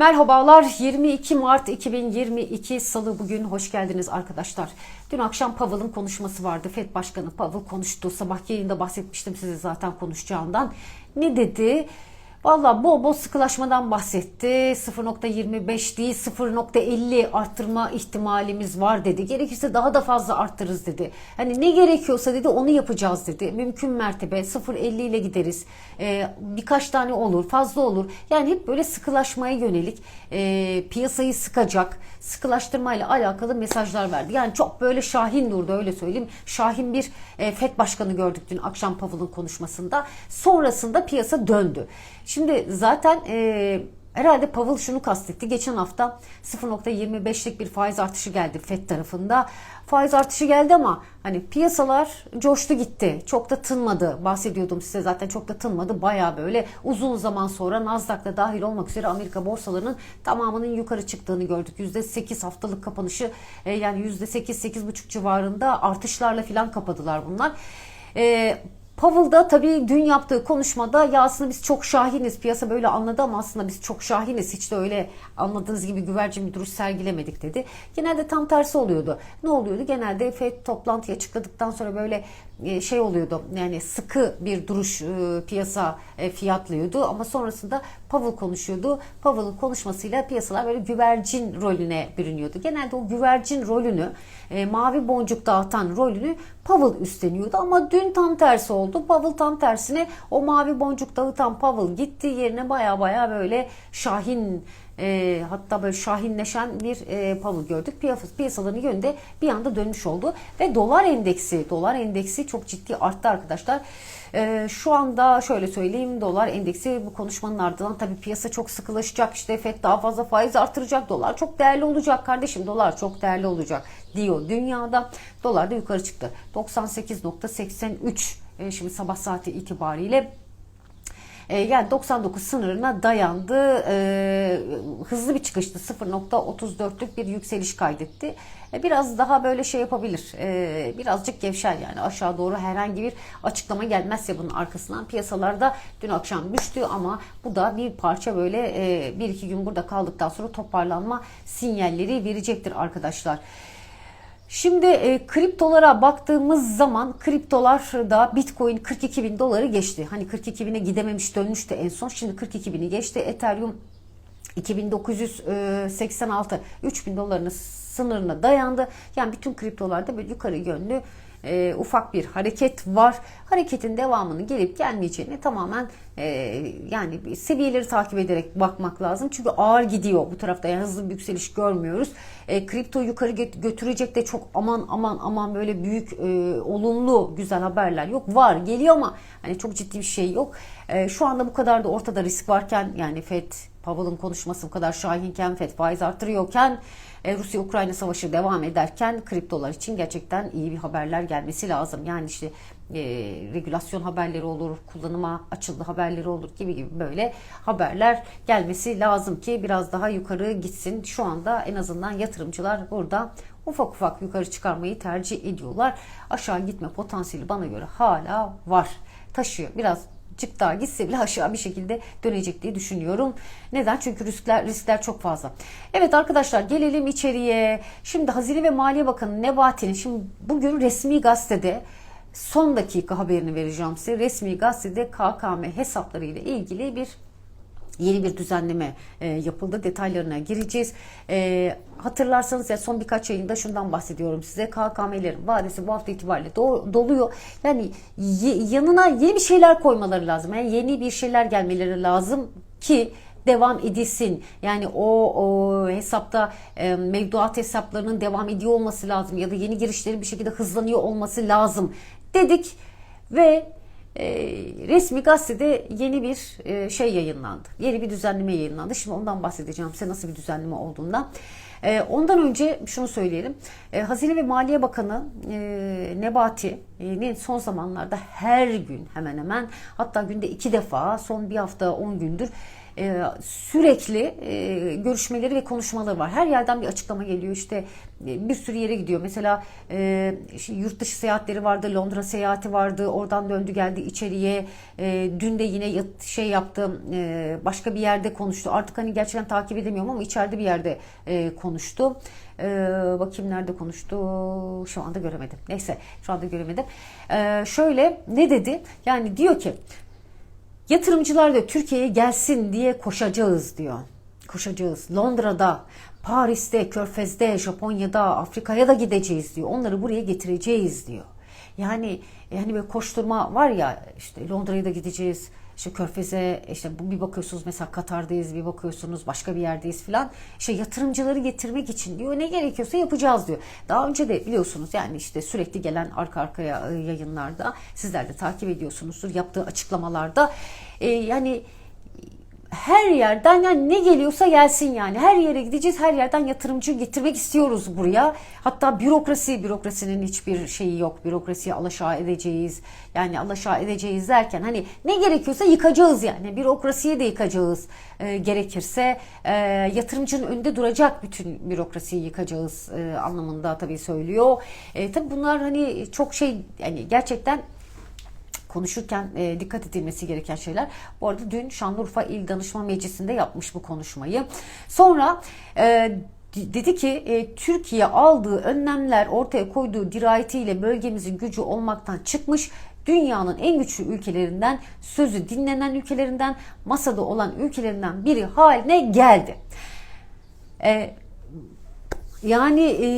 Merhabalar 22 Mart 2022 Salı bugün hoş geldiniz arkadaşlar. Dün akşam Powell'ın konuşması vardı. FED Başkanı Powell konuştu. Sabah yayında bahsetmiştim size zaten konuşacağından. Ne dedi? Valla bol bol sıkılaşmadan bahsetti. 0.25 değil 0.50 arttırma ihtimalimiz var dedi. Gerekirse daha da fazla arttırırız dedi. Hani ne gerekiyorsa dedi onu yapacağız dedi. Mümkün mertebe 0.50 ile gideriz. Ee, birkaç tane olur fazla olur. Yani hep böyle sıkılaşmaya yönelik e, piyasayı sıkacak sıkılaştırmayla alakalı mesajlar verdi. Yani çok böyle Şahin durdu öyle söyleyeyim. Şahin bir e, FED başkanı gördük dün akşam Powell'ın konuşmasında. Sonrasında piyasa döndü. Şimdi zaten e, herhalde Powell şunu kastetti. Geçen hafta 0.25'lik bir faiz artışı geldi FED tarafında. Faiz artışı geldi ama hani piyasalar coştu gitti. Çok da tınmadı. Bahsediyordum size zaten çok da tınmadı. Baya böyle uzun zaman sonra Nasdaq'ta dahil olmak üzere Amerika borsalarının tamamının yukarı çıktığını gördük. %8 haftalık kapanışı e, yani %8-8,5 civarında artışlarla filan kapadılar bunlar. E, Powell da tabii dün yaptığı konuşmada ya aslında biz çok şahiniz piyasa böyle anladı ama aslında biz çok şahiniz hiç de öyle anladığınız gibi güvercin bir duruş sergilemedik dedi. Genelde tam tersi oluyordu. Ne oluyordu? Genelde FED toplantıyı açıkladıktan sonra böyle şey oluyordu yani sıkı bir duruş e, piyasa e, fiyatlıyordu ama sonrasında Powell konuşuyordu. Powell'ın konuşmasıyla piyasalar böyle güvercin rolüne bürünüyordu. Genelde o güvercin rolünü mavi boncuk dağıtan rolünü Powell üstleniyordu ama dün tam tersi oldu. Powell tam tersine o mavi boncuk dağıtan Powell gitti yerine baya baya böyle şahin e, hatta böyle şahinleşen bir e, Powell gördük. Piyasa, piyasaların yönünde bir anda dönmüş oldu ve dolar endeksi dolar endeksi çok ciddi arttı arkadaşlar. E, şu anda şöyle söyleyeyim dolar endeksi bu konuşmanın ardından tabii piyasa çok sıkılaşacak işte FED daha fazla faiz artıracak dolar çok değerli olacak kardeşim dolar çok değerli olacak diyor dünyada dolar da yukarı çıktı 98.83 e, şimdi sabah saati itibariyle e, yani 99 sınırına dayandı. E, hızlı bir çıkıştı. 0.34'lük bir yükseliş kaydetti. E, biraz daha böyle şey yapabilir. E, birazcık gevşer yani aşağı doğru herhangi bir açıklama gelmezse bunun arkasından piyasalarda dün akşam düştü ama bu da bir parça böyle e, bir iki gün burada kaldıktan sonra toparlanma sinyalleri verecektir arkadaşlar. Şimdi e, kriptolara baktığımız zaman kriptolar da Bitcoin 42 bin doları geçti. Hani 42 bine gidememiş dönmüştü en son. Şimdi 42 bini geçti. Ethereum 2986 3000 dolarının sınırına dayandı. Yani bütün kriptolarda böyle yukarı yönlü e, ufak bir hareket var. Hareketin devamının gelip gelmeyeceğini tamamen e, yani seviyeleri takip ederek bakmak lazım. Çünkü ağır gidiyor bu tarafta yani hızlı bir yükseliş görmüyoruz. E, kripto yukarı götürecek de çok aman aman aman böyle büyük e, olumlu güzel haberler yok. Var geliyor ama hani çok ciddi bir şey yok. E, şu anda bu kadar da ortada risk varken yani FED Powell'ın konuşması bu kadar şahinken FED faiz artırıyorken e, Rusya-Ukrayna savaşı devam ederken kriptolar için gerçekten iyi bir haberler gelmesi lazım. Yani işte e, regülasyon haberleri olur, kullanıma açıldı haberleri olur gibi gibi böyle haberler gelmesi lazım ki biraz daha yukarı gitsin. Şu anda en azından yatırımcılar burada ufak ufak yukarı çıkarmayı tercih ediyorlar. Aşağı gitme potansiyeli bana göre hala var. Taşıyor. Biraz çık daha gitse bile aşağı bir şekilde dönecek diye düşünüyorum. Neden? Çünkü riskler riskler çok fazla. Evet arkadaşlar gelelim içeriye. Şimdi Hazine ve Maliye Bakanı Nebati'nin şimdi bugün resmi gazetede son dakika haberini vereceğim size. Resmi gazetede KKM hesapları ile ilgili bir yeni bir düzenleme e, yapıldı. Detaylarına gireceğiz. E, hatırlarsanız ya son birkaç yayında şundan bahsediyorum size. KKM'lerin vadesi bu hafta itibariyle do- doluyor. Yani yanına yeni bir şeyler koymaları lazım. Yani yeni bir şeyler gelmeleri lazım ki devam edilsin. Yani o, o hesapta e, mevduat hesaplarının devam ediyor olması lazım ya da yeni girişlerin bir şekilde hızlanıyor olması lazım dedik ve resmi gazetede yeni bir e, şey yayınlandı. Yeni bir düzenleme yayınlandı. Şimdi ondan bahsedeceğim size nasıl bir düzenleme olduğundan. E, ondan önce şunu söyleyelim. E, Hazine ve Maliye Bakanı e, Nebati'nin son zamanlarda her gün hemen hemen hatta günde iki defa son bir hafta on gündür e, sürekli e, görüşmeleri ve konuşmaları var. Her yerden bir açıklama geliyor. İşte e, bir sürü yere gidiyor. Mesela e, işte yurt dışı seyahatleri vardı, Londra seyahati vardı. Oradan döndü geldi içeriye. E, dün de yine şey yaptı. e, başka bir yerde konuştu. Artık hani gerçekten takip edemiyorum ama içeride bir yerde e, konuştu. E, bakayım nerede konuştu. Şu anda göremedim. Neyse şu anda göremedim. E, şöyle ne dedi? Yani diyor ki Yatırımcılar da Türkiye'ye gelsin diye koşacağız diyor. Koşacağız. Londra'da, Paris'te, Körfez'de, Japonya'da, Afrika'ya da gideceğiz diyor. Onları buraya getireceğiz diyor. Yani yani böyle koşturma var ya işte Londra'ya da gideceğiz. İşte Körfez'e işte bir bakıyorsunuz mesela Katar'dayız bir bakıyorsunuz başka bir yerdeyiz filan. İşte yatırımcıları getirmek için diyor ne gerekiyorsa yapacağız diyor. Daha önce de biliyorsunuz yani işte sürekli gelen arka arkaya e, yayınlarda sizler de takip ediyorsunuzdur yaptığı açıklamalarda e, yani her yerden yani ne geliyorsa gelsin yani. Her yere gideceğiz. Her yerden yatırımcı getirmek istiyoruz buraya. Hatta bürokrasi, bürokrasinin hiçbir şeyi yok. Bürokrasiyi alaşağı edeceğiz. Yani alaşağı edeceğiz derken hani ne gerekiyorsa yıkacağız yani. Bürokrasiyi de yıkacağız. Ee, gerekirse e, yatırımcının önünde duracak bütün bürokrasiyi yıkacağız e, anlamında tabii söylüyor. E, tabii bunlar hani çok şey yani gerçekten konuşurken e, dikkat edilmesi gereken şeyler. Bu arada dün Şanlıurfa İl Danışma Meclisi'nde yapmış bu konuşmayı. Sonra e, dedi ki e, Türkiye aldığı önlemler ortaya koyduğu dirayetiyle bölgemizin gücü olmaktan çıkmış dünyanın en güçlü ülkelerinden, sözü dinlenen ülkelerinden, masada olan ülkelerinden biri haline geldi. E, yani e,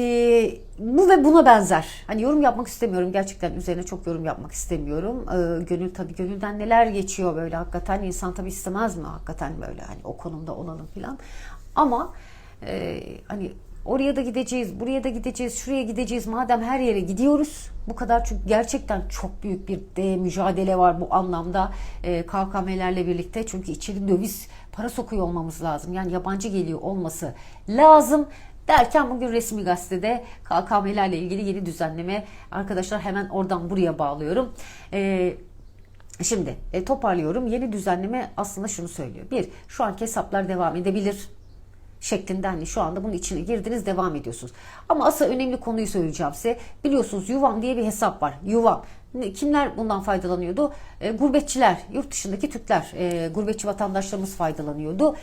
bu ve buna benzer. Hani yorum yapmak istemiyorum. Gerçekten üzerine çok yorum yapmak istemiyorum. E, gönül tabii gönülden neler geçiyor böyle hakikaten. insan tabii istemez mi hakikaten böyle hani o konumda olalım filan. Ama e, hani oraya da gideceğiz, buraya da gideceğiz, şuraya gideceğiz. Madem her yere gidiyoruz. Bu kadar çünkü gerçekten çok büyük bir de mücadele var bu anlamda e, KKM'lerle birlikte. Çünkü içeri döviz para sokuyor olmamız lazım. Yani yabancı geliyor olması lazım. Derken bugün resmi gazetede KKM'lerle ilgili yeni düzenleme arkadaşlar hemen oradan buraya bağlıyorum. Ee, şimdi e, toparlıyorum. Yeni düzenleme aslında şunu söylüyor. Bir, şu anki hesaplar devam edebilir şeklinde hani şu anda bunun içine girdiniz devam ediyorsunuz. Ama asıl önemli konuyu söyleyeceğim size. Biliyorsunuz Yuvam diye bir hesap var. Yuvam. Kimler bundan faydalanıyordu? E, gurbetçiler, yurt dışındaki Türkler, e, gurbetçi vatandaşlarımız faydalanıyordu.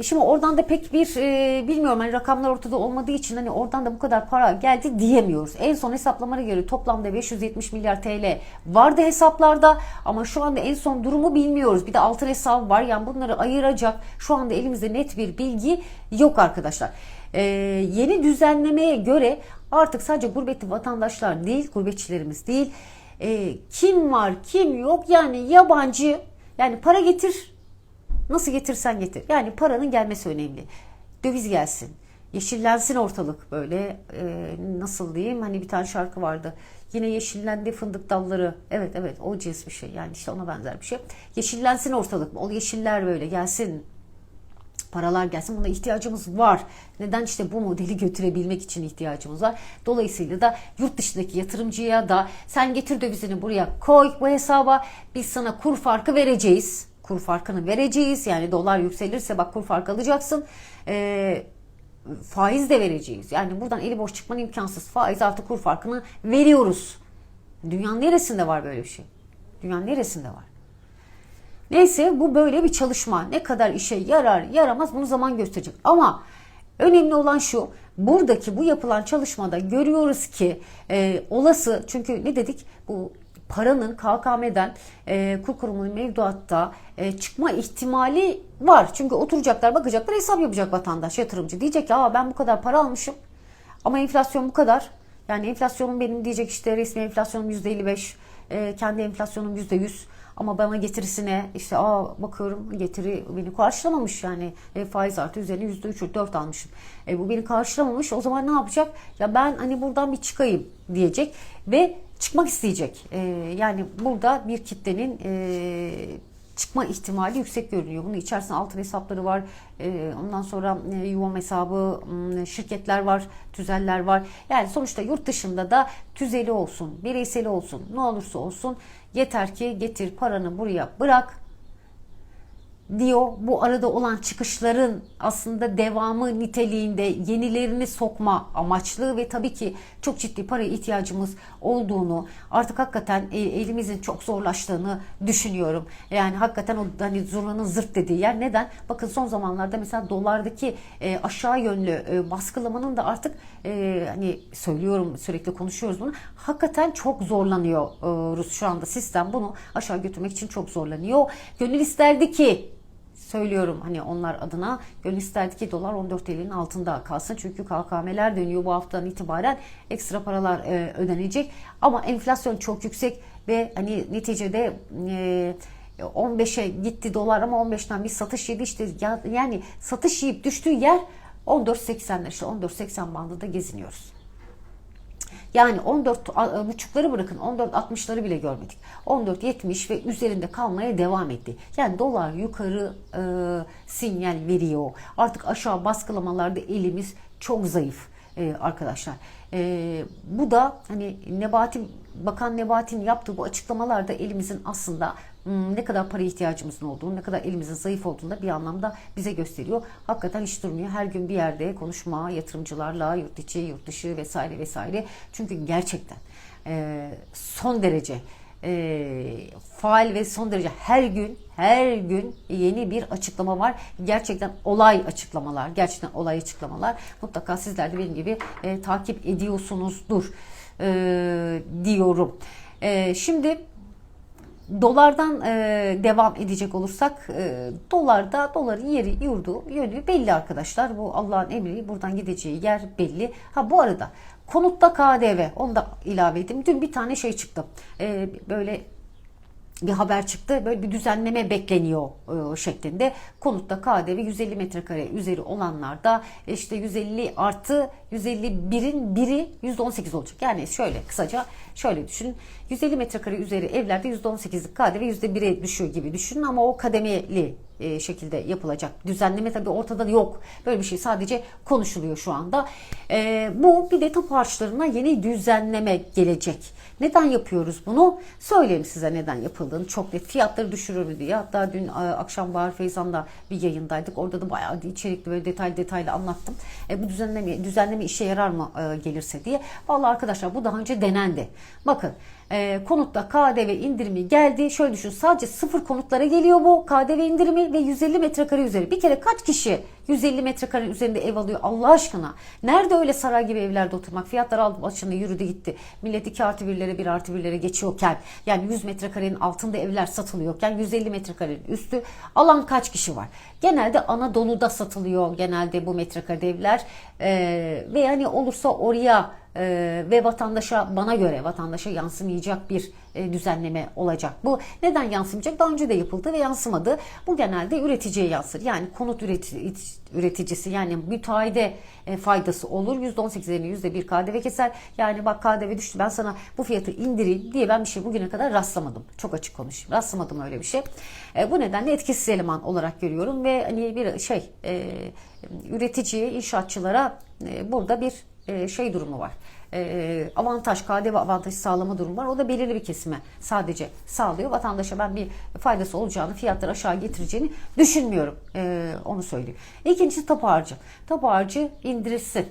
E şimdi oradan da pek bir e, bilmiyorum hani rakamlar ortada olmadığı için hani oradan da bu kadar para geldi diyemiyoruz. En son hesaplamaya göre toplamda 570 milyar TL vardı hesaplarda ama şu anda en son durumu bilmiyoruz. Bir de altın hesabı var yani bunları ayıracak şu anda elimizde net bir bilgi yok arkadaşlar. E, yeni düzenlemeye göre artık sadece gurbetli vatandaşlar değil, gurbetçilerimiz değil. E, kim var kim yok yani yabancı yani para getir Nasıl getirsen getir. Yani paranın gelmesi önemli. Döviz gelsin. Yeşillensin ortalık böyle. E, nasıl diyeyim? Hani bir tane şarkı vardı. Yine yeşillendi fındık dalları. Evet evet o cins bir şey. Yani işte ona benzer bir şey. Yeşillensin ortalık. O yeşiller böyle gelsin. Paralar gelsin. Buna ihtiyacımız var. Neden işte bu modeli götürebilmek için ihtiyacımız var. Dolayısıyla da yurt dışındaki yatırımcıya da sen getir dövizini buraya koy bu hesaba. Biz sana kur farkı vereceğiz kur farkını vereceğiz. Yani dolar yükselirse bak kur farkı alacaksın. E, faiz de vereceğiz. Yani buradan eli boş çıkman imkansız. Faiz artı kur farkını veriyoruz. Dünyanın neresinde var böyle bir şey? Dünyanın neresinde var? Neyse bu böyle bir çalışma. Ne kadar işe yarar yaramaz bunu zaman gösterecek. Ama önemli olan şu. Buradaki bu yapılan çalışmada görüyoruz ki e, olası çünkü ne dedik bu paranın KKM'den e, kur kurumunun mevduatta e, çıkma ihtimali var. Çünkü oturacaklar bakacaklar hesap yapacak vatandaş yatırımcı. Diyecek ya ben bu kadar para almışım ama enflasyon bu kadar. Yani enflasyonum benim diyecek işte resmi enflasyonum %55 e, kendi enflasyonum %100 ama bana getirisine işte aa bakıyorum getiri beni karşılamamış yani e, faiz artı üzerine yüzde üç dört almışım. E, bu beni karşılamamış o zaman ne yapacak? Ya ben hani buradan bir çıkayım diyecek ve çıkmak isteyecek. E, yani burada bir kitlenin e, çıkma ihtimali yüksek görünüyor. Bunun içerisinde altın hesapları var. E, ondan sonra e, yuvam hesabı, şirketler var, tüzeller var. Yani sonuçta yurt dışında da tüzeli olsun, bireyseli olsun, ne olursa olsun yeter ki getir paranı buraya bırak. Diyor bu arada olan çıkışların aslında devamı niteliğinde yenilerini sokma amaçlı ve tabii ki çok ciddi para ihtiyacımız olduğunu artık hakikaten e, elimizin çok zorlaştığını düşünüyorum. Yani hakikaten o hani zurnanın zırt dediği yer neden? Bakın son zamanlarda mesela dolardaki e, aşağı yönlü e, baskılamanın da artık hani söylüyorum sürekli konuşuyoruz bunu. Hakikaten çok zorlanıyor e, şu anda sistem bunu aşağı götürmek için çok zorlanıyor. Gönül isterdi ki söylüyorum hani onlar adına gönül isterdi ki dolar 14 TL'nin altında kalsın. Çünkü KKM'ler dönüyor bu haftadan itibaren ekstra paralar e, ödenecek. Ama enflasyon çok yüksek ve hani neticede e, 15'e gitti dolar ama 15'ten bir satış yedi işte Ya- yani satış yiyip düştüğü yer 14.80'ler işte 14.80 bandında geziniyoruz. Yani 14 a- buçukları bırakın 14.60'ları bile görmedik. 14.70 ve üzerinde kalmaya devam etti. Yani dolar yukarı e, sinyal veriyor. Artık aşağı baskılamalarda elimiz çok zayıf e, arkadaşlar. E, bu da hani Nebati Bakan Nebati'nin yaptığı bu açıklamalarda elimizin aslında ne kadar para ihtiyacımızın olduğunu, ne kadar elimizin zayıf olduğunu da bir anlamda bize gösteriyor. Hakikaten hiç durmuyor. Her gün bir yerde konuşma, yatırımcılarla, yurt içi, yurt dışı vesaire vesaire. Çünkü gerçekten e, son derece e, faal ve son derece her gün her gün yeni bir açıklama var. Gerçekten olay açıklamalar, gerçekten olay açıklamalar. Mutlaka sizler de benim gibi e, takip ediyorsunuzdur e, diyorum. E, şimdi Dolardan e, devam edecek olursak e, dolarda doların yeri yurdu yönü belli arkadaşlar. Bu Allah'ın emri buradan gideceği yer belli. Ha bu arada konutta KDV onu da ilave edeyim. Dün bir tane şey çıktı. E, böyle bir haber çıktı. Böyle bir düzenleme bekleniyor e, şeklinde. Konutta KDV 150 metrekare üzeri olanlarda işte 150 artı 151'in biri %18 olacak. Yani şöyle kısaca şöyle düşünün. 150 metrekare üzeri evlerde %18'lik KDV %1'e düşüyor gibi düşünün ama o kademeli e, şekilde yapılacak. Düzenleme tabii ortada yok. Böyle bir şey sadece konuşuluyor şu anda. E, bu bir de tapu harçlarına yeni düzenleme gelecek. Neden yapıyoruz bunu? Söyleyeyim size neden yapıldığını. Çok net fiyatları düşürür mü diye. Hatta dün e, akşam Bahar Feyzan'da bir yayındaydık. Orada da bayağı içerikli böyle detaylı detaylı anlattım. E, bu düzenleme düzenleme işe yarar mı e, gelirse diye. Vallahi arkadaşlar bu daha önce denendi. Bakın e, konutta KDV indirimi geldi. Şöyle düşün sadece sıfır konutlara geliyor bu KDV indirimi ve 150 metrekare üzeri. Bir kere kaç kişi 150 metrekare üzerinde ev alıyor Allah aşkına? Nerede öyle saray gibi evlerde oturmak? Fiyatlar aldı başını yürüdü gitti. Millet 2 artı 1'lere 1 artı 1'lere geçiyorken yani 100 metrekarenin altında evler satılıyorken 150 metrekarenin üstü alan kaç kişi var? Genelde Anadolu'da satılıyor genelde bu metrekare evler ee, ve yani olursa oraya ee, ve vatandaşa bana göre vatandaşa yansımayacak bir e, düzenleme olacak. Bu neden yansımayacak? Daha önce de yapıldı ve yansımadı. Bu genelde üreticiye yansır. Yani konut üreti, üreticisi yani müteahhide e, faydası olur. %18'lerini %1 KDV keser. Yani bak KDV düştü ben sana bu fiyatı indireyim diye ben bir şey bugüne kadar rastlamadım. Çok açık konuşayım. Rastlamadım öyle bir şey. E, bu nedenle etkisiz eleman olarak görüyorum ve hani bir şey e, üreticiye, inşaatçılara e, burada bir e, şey durumu var. E, avantaj, KDV avantajı sağlama durumu var. O da belirli bir kesime sadece sağlıyor. Vatandaşa ben bir faydası olacağını, fiyatları aşağı getireceğini düşünmüyorum. E, onu söyleyeyim. İkincisi tapu harcı. Tapu harcı indirilsin.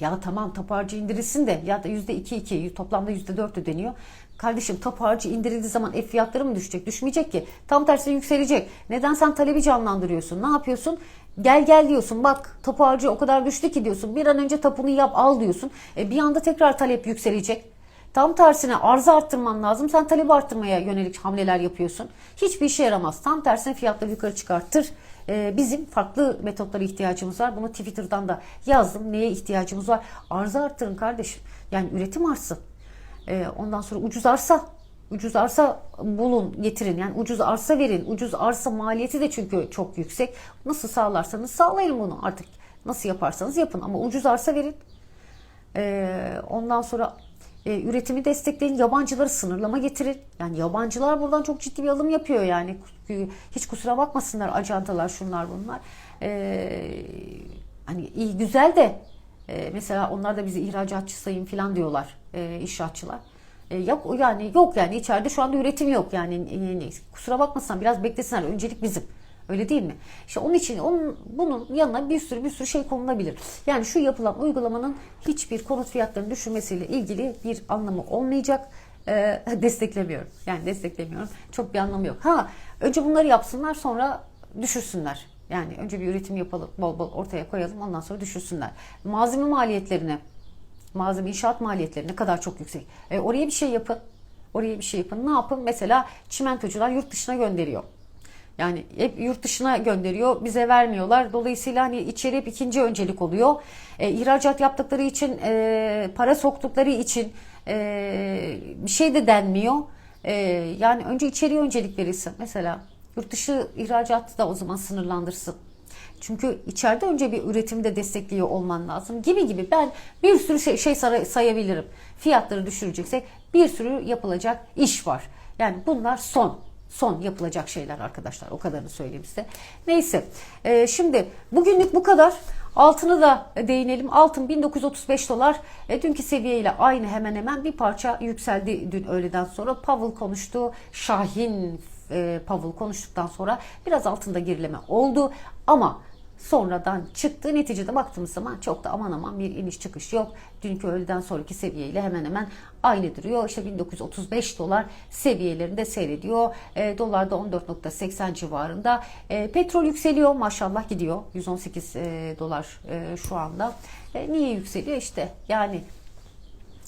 Ya tamam tapu harcı indirilsin de ya da yüzde iki iki toplamda yüzde dört ödeniyor. Kardeşim tapu harcı indirildiği zaman ev fiyatları mı düşecek? Düşmeyecek ki. Tam tersine yükselecek. Neden sen talebi canlandırıyorsun? Ne yapıyorsun? Gel gel diyorsun bak tapu harcı o kadar düştü ki diyorsun. Bir an önce tapunu yap al diyorsun. E, bir anda tekrar talep yükselecek. Tam tersine arzı arttırman lazım. Sen talebi arttırmaya yönelik hamleler yapıyorsun. Hiçbir işe yaramaz. Tam tersine fiyatları yukarı çıkartır. Ee, bizim farklı metotlara ihtiyacımız var. Bunu Twitter'dan da yazdım. Neye ihtiyacımız var? Arzı arttırın kardeşim. Yani üretim artsın. Ee, ondan sonra ucuz arsa Ucuz arsa bulun, getirin. Yani ucuz arsa verin. Ucuz arsa maliyeti de çünkü çok yüksek. Nasıl sağlarsanız sağlayın bunu artık. Nasıl yaparsanız yapın ama ucuz arsa verin. Ee, ondan sonra e, üretimi destekleyin. Yabancıları sınırlama getirin. Yani yabancılar buradan çok ciddi bir alım yapıyor yani. Hiç kusura bakmasınlar ajantalar şunlar bunlar. Ee, hani iyi güzel de e, mesela onlar da bizi ihracatçı sayın falan diyorlar e, inşaatçılar. E, yok yani yok yani içeride şu anda üretim yok yani e, kusura bakmasın biraz beklesinler öncelik bizim. Öyle değil mi? İşte onun için onun bunun yanına bir sürü bir sürü şey konulabilir. Yani şu yapılan uygulamanın hiçbir konut fiyatlarının düşürmesiyle ilgili bir anlamı olmayacak. Ee, desteklemiyorum. Yani desteklemiyorum. Çok bir anlamı yok. Ha önce bunları yapsınlar sonra düşürsünler. Yani önce bir üretim yapalım, bol bol ortaya koyalım ondan sonra düşürsünler. Malzeme maliyetlerine, malzeme inşaat maliyetleri ne kadar çok yüksek. E, oraya bir şey yapın. Oraya bir şey yapın. Ne yapın? Mesela çimentocular yurt dışına gönderiyor. Yani hep yurt dışına gönderiyor, bize vermiyorlar. Dolayısıyla hani içeri hep ikinci öncelik oluyor. E, ihracat yaptıkları için, e, para soktukları için e, bir şey de denmiyor. E, yani önce içeriye öncelik verilsin. Mesela yurt dışı ihracatı da o zaman sınırlandırsın. Çünkü içeride önce bir üretimde destekliyor olman lazım gibi gibi ben bir sürü şey, şey say- sayabilirim. Fiyatları düşüreceksek bir sürü yapılacak iş var. Yani bunlar son son yapılacak şeyler arkadaşlar. O kadarını söyleyeyim size. Neyse. e, şimdi bugünlük bu kadar. Altını da değinelim. Altın 1935 dolar. E, dünkü seviyeyle aynı hemen hemen bir parça yükseldi dün öğleden sonra. Powell konuştu. Şahin e, Powell konuştuktan sonra biraz altında gerileme oldu. Ama sonradan çıktı. Neticede baktığımız zaman çok da aman aman bir iniş çıkış yok. Dünkü öğleden sonraki seviyeyle hemen hemen aynı duruyor. İşte 1935 dolar seviyelerinde seyrediyor. E, dolar da 14.80 civarında. E, petrol yükseliyor maşallah gidiyor. 118 e, dolar e, şu anda. E, niye yükseliyor? İşte yani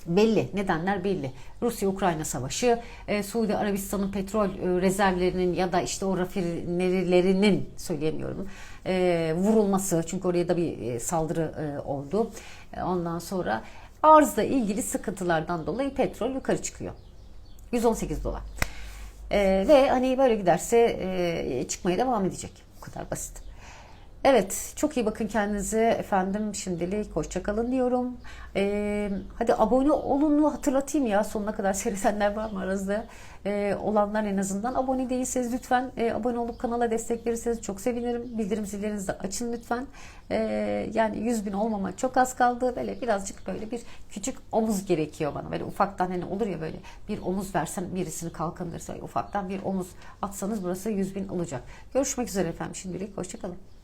belli. Nedenler belli. Rusya-Ukrayna savaşı, e, Suudi Arabistan'ın petrol e, rezervlerinin ya da işte o rafinerilerinin söyleyemiyorum e, vurulması. Çünkü oraya da bir e, saldırı e, oldu. E, ondan sonra arzla ilgili sıkıntılardan dolayı petrol yukarı çıkıyor. 118 dolar. E, ve hani böyle giderse e, çıkmaya devam edecek. Bu kadar basit. Evet, çok iyi bakın kendinize efendim. Şimdilik hoşçakalın diyorum. Ee, hadi abone olunu hatırlatayım ya. Sonuna kadar seyredenler var mı aranızda? Ee, olanlar en azından abone değilseniz lütfen e, abone olup kanala destek verirseniz çok sevinirim. Bildirim zillerinizi de açın lütfen. Ee, yani 100 bin olmama çok az kaldı. Böyle birazcık böyle bir küçük omuz gerekiyor bana. Böyle ufaktan hani olur ya böyle bir omuz versen birisini kalkındırsa ufaktan bir omuz atsanız burası 100 bin olacak. Görüşmek üzere efendim şimdilik. Hoşçakalın.